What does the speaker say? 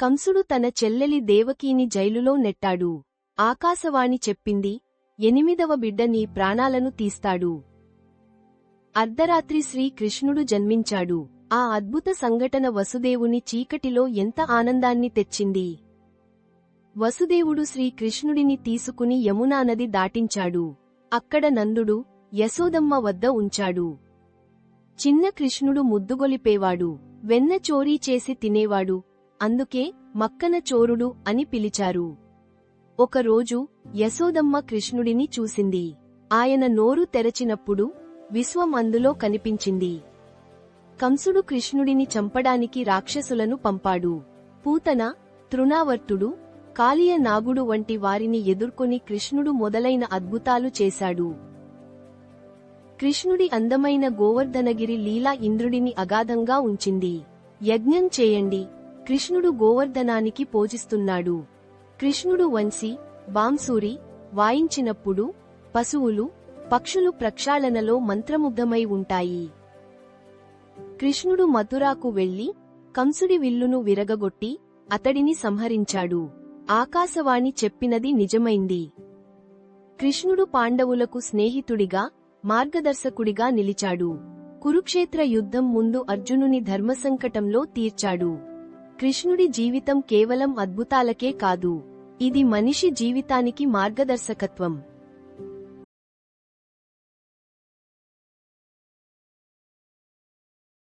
కంసుడు తన చెల్లెలి దేవకీని జైలులో నెట్టాడు. ఆకాశవాణి చెప్పింది ఎనిమిదవ బిడ్డ నీ ప్రాణాలను తీస్తాడు. అర్ధరాత్రి శ్రీకృష్ణుడు జన్మించాడు. ఆ అద్భుత సంఘటన వసుదేవుని చీకటిలో ఎంత ఆనందాన్ని తెచ్చింది. వసుదేవుడు శ్రీకృష్ణుడిని తీసుకుని యమునా నది దాటించాడు. అక్కడ నందుడు యశోదమ్మ వద్ద ఉంచాడు. చిన్న కృష్ణుడు ముద్దుగొలిపేవాడు. వెన్న చోరీ చేసి తినేవాడు. అందుకే మక్కన చోరుడు అని పిలిచారు. ఒకరోజు యశోదమ్మ కృష్ణుడిని చూసింది. ఆయన నోరు తెరచినప్పుడు విశ్వం అందులో కనిపించింది. కంసుడు కృష్ణుడిని చంపడానికి రాక్షసులను పంపాడు. పూతన తృణావర్తుడు కాళీయ నాగుడు వంటి వారిని ఎదుర్కొని కృష్ణుడు మొదలైన అద్భుతాలు చేశాడు. కృష్ణుడి అందమైన గోవర్ధనగిరి లీలా ఇంద్రుడిని అగాధంగా ఉంచింది. యజ్ఞం చేయండి కృష్ణుడు గోవర్ధనానికి పూజిస్తున్నాడు. కృష్ణుడు వంశీ బాంసూరి వాయించినప్పుడు పశువులు పక్షులు ప్రక్షాళనలో మంత్రముగ్ధమై ఉంటాయి. కృష్ణుడు మథురాకు వెళ్ళి కంసుడి విల్లును విరగగొట్టి అతడిని సంహరించాడు. ఆకాశవాణి చెప్పినది నిజమైంది. కృష్ణుడు పాండవులకు స్నేహితుడిగా మార్గదర్శకుడిగా నిలిచాడు. కురుక్షేత్ర యుద్ధం ముందు అర్జునుని ధర్మసంకటంలో తీర్చాడు. కృష్ణుడి జీవితం కేవలం అద్భుతాలకే కాదు. ఇది మనిషి జీవితానికి మార్గదర్శకత్వం.